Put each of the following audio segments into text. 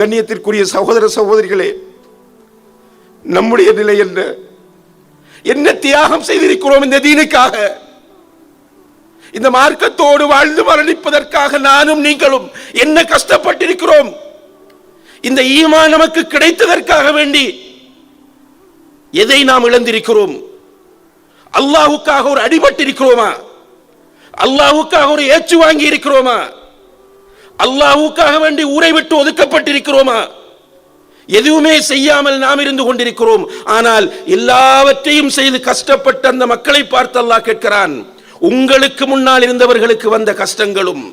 கண்ணியத்திற்குரிய சகோதர சகோதரிகளே நம்முடைய நிலை என்ன? என்ன தியாகம் செய்திருக்கிறோம் இந்த தீனுக்காக? இந்த மார்க்கத்தோடு வாழ்ந்து மரணிப்பதற்காக நானும் நீங்களும் என்ன கஷ்டப்பட்டிருக்கிறோம்? இந்த ஈமா நமக்கு கிடைத்ததற்காக வேண்டி எதை நாம் இழந்திருக்கிறோம்? அல்லாஹுக்காக ஒரு அடிபட்டிருக்கிறோமா? அல்லாஹுக்காக ஒரு ஏச்சு வாங்கி இருக்கிறோமா அல்லாவுக்காக வேண்டி ஊரை விட்டு ஒதுக்கப்பட்டிருக்கிறோமா? எதுவுமே செய்யாமல் நாம் இருந்து கொண்டிருக்கிறோம். ஆனால் எல்லாவற்றையும் செய்து கஷ்டப்பட்ட அந்த மக்களை பார்த்து அல்லாஹ் கேட்கிறான் உங்களுக்கு முன்னால் இருந்தவர்களுக்கு வந்த கஷ்டங்களும்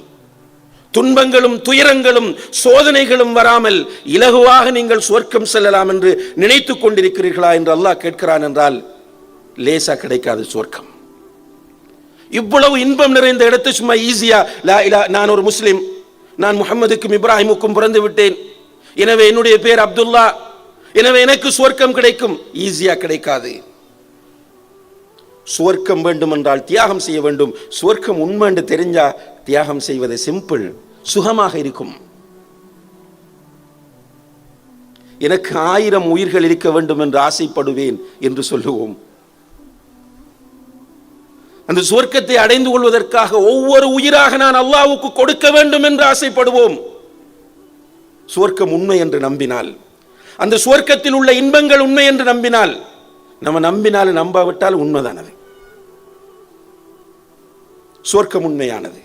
துன்பங்களும் துயரங்களும் சோதனைகளும் வராமல் இலகுவாக நீங்கள் சுவர்க்கம் செல்லலாம் என்று நினைத்துக் கொண்டிருக்கிறீர்களா? என்று அல்லாஹ் கேட்கிறான் என்றால் லேசா கிடைக்காது சுவர்க்கம் இவ்வளவு இன்பம் நிறைந்த இடத்தை சும்மா ஈஸியா லா நான் ஒரு முஸ்லீம் நான் முகமதுக்கும் இப்ராஹிமுக்கும் பிறந்து விட்டேன். எனவே என்னுடைய பேர் அப்துல்லா. எனவே எனக்கு சுவர்க்கம் கிடைக்கும். ஈஸியா கிடைக்காது. சுவர்க்கம் வேண்டும் என்றால் தியாகம் செய்ய வேண்டும். சுவர்க்கம் உண்மை என்று தெரிஞ்சா தியாகம் செய்வது சிம்பிள் சுகமாக இருக்கும். எனக்கு ஆயிரம் உயிர்கள் இருக்க வேண்டும் என்று ஆசைப்படுவேன் என்று சொல்லுவோம். அந்த சுவர்க்கத்தை அடைந்து கொள்வதற்காக ஒவ்வொரு உயிராக நான் அல்லாவுக்கு கொடுக்க வேண்டும் என்று ஆசைப்படுவோம். சுவர்க்கம் உண்மை என்று நம்பினால் அந்த சுவர்க்கத்தில் உள்ள இன்பங்கள் உண்மை என்று நம்பினால் நம்ம நம்பினால் நம்பாவிட்டால் உண்மைதானது? சுவர்க்கம் உண்மையானது.